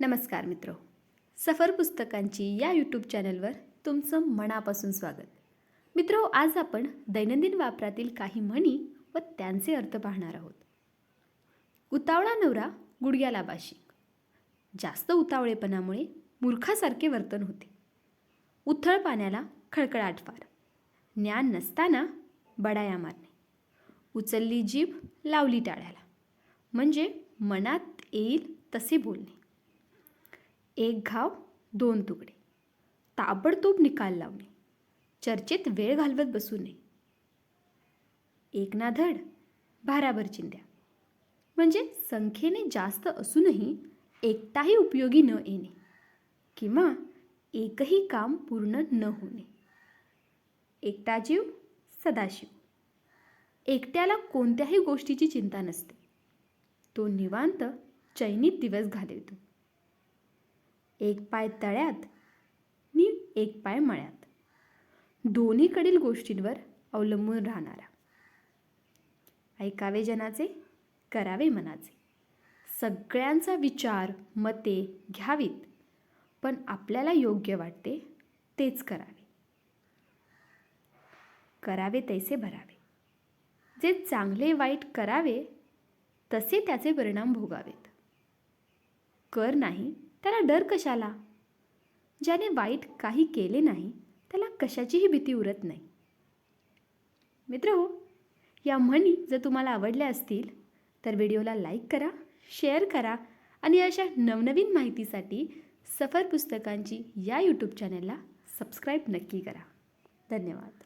नमस्कार मित्र. सफर पुस्तकांची या यूट्यूब चॅनलवर तुमचं मनापासून स्वागत. मित्र आज आपण दैनंदिन वापरातील काही म्हणी व त्यांचे अर्थ पाहणार आहोत. उतावळा नवरा गुडघ्याला बाशिक जास्त उतावळेपणामुळे मूर्खासारखे वर्तन होते. उथळ पाण्याला खळखळाट फार. ज्ञान नसताना बडाया मारणे. उचलली जीभ लावली टाळ्याला. म्हणजे मनात येईल तसे बोलणे. एक घाव दोन तुकडे. ताबडतोब निकाल लावणे. चर्चेत वेळ घालवत बसू नये. एक ना धड भाराभर चिंध्या. म्हणजे संख्येने जास्त असूनही एकटाही उपयोगी न येणे किंवा एकही काम पूर्ण न होणे. एकटा जीव सदाशिव. एकट्याला कोणत्याही गोष्टीची चिंता नसते. तो निवांत चैनीत दिवस घालवतो. एक पाय तळ्यात नि एक पाय मळ्यात. दोन्हीकडील गोष्टींवर अवलंबून राहणारा. ऐकावे जनाचे करावे मनाचे. सगळ्यांचा विचार मते घ्यावीत पण आपल्याला योग्य वाटते तेच करावे. करावे तैसे भरावे. जे चांगले वाईट करावे तसे त्याचे परिणाम भोगावेत. कर नाही त्याला डर कशाला? ज्याने वाईट काही केले नाही त्याला कशाचीही भीती उरत नाही. मित्र हो या म्हणी जर तुम्हाला आवडल्या असतील तर व्हिडिओला लाईक करा शेअर करा आणि अशा नवनवीन माहितीसाठी सफर पुस्तकांची या यूट्यूब चॅनलला सबस्क्राईब नक्की करा. धन्यवाद.